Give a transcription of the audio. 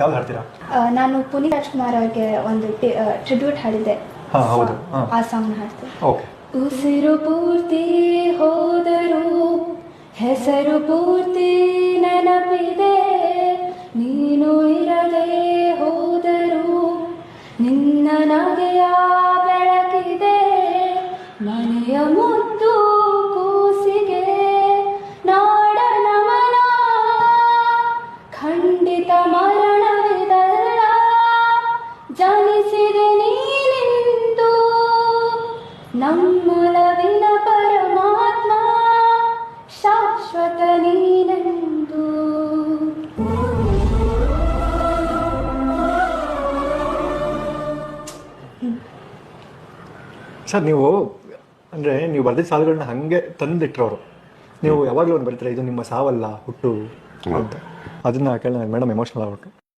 ಯಾವ್ದು ಹಾಡ್ತೀರಾ? ನಾನು ಪುನೀತ್ ರಾಜ್ಕುಮಾರ್ ಅವ್ರಿಗೆ ಒಂದು ಟ್ರಿಬ್ಯೂಟ್ ಹಾಡಿದ್ದೆ. ಹಾ, ಹೌದು. ಹಾ. ಆ ಸಾಂಗ್ ಹಾಡ್ತೀನಿ ಓಕೆ. ಉಸಿರು ಪೂರ್ತಿ ಹೋದರು ಹೆಸರು ಪೂರ್ತಿ ನೆನಪಿದೆ. ನೀನು ಇರದೆ ಹೋದರು ನಿನ್ನ ನಗೆಯ ಬೆಳಕಿದೆ. ಮನೆಯ ಮುದ್ದು ಕೂಸಿಗೆ ನಾಡ ನಮನ ಖಂಡಿತ ಮರಣವಿದಲ್ಲ ಜನಿಸಿದೆ ನೀನೆಂದು ನಮ್ಮೊಲವಿನ ಪರಮಾತ್ಮ ಶಾಶ್ವತ ನೀನೆಂದು ಸರ್ ನೀವು ಅಂದರೆ ನೀವು ಬರೆದಿದ್ದ ಸಾಲುಗಳನ್ನ ಹಾಗೆ ತಂದಿಟ್ಟರವರು ನೀವು ಯಾವಾಗಲೂ ಒಂದು ಬರೀತಾರೆ ಇದು ನಿಮ್ಮ ಸಾವಲ್ಲ ಹುಟ್ಟು ಅಂತ. ಅದನ್ನ ಕೇಳಿ ಮೇಡಮ್ ಎಮೋಷನಲ್ ಆಗ್ಬಿಟ್ಟು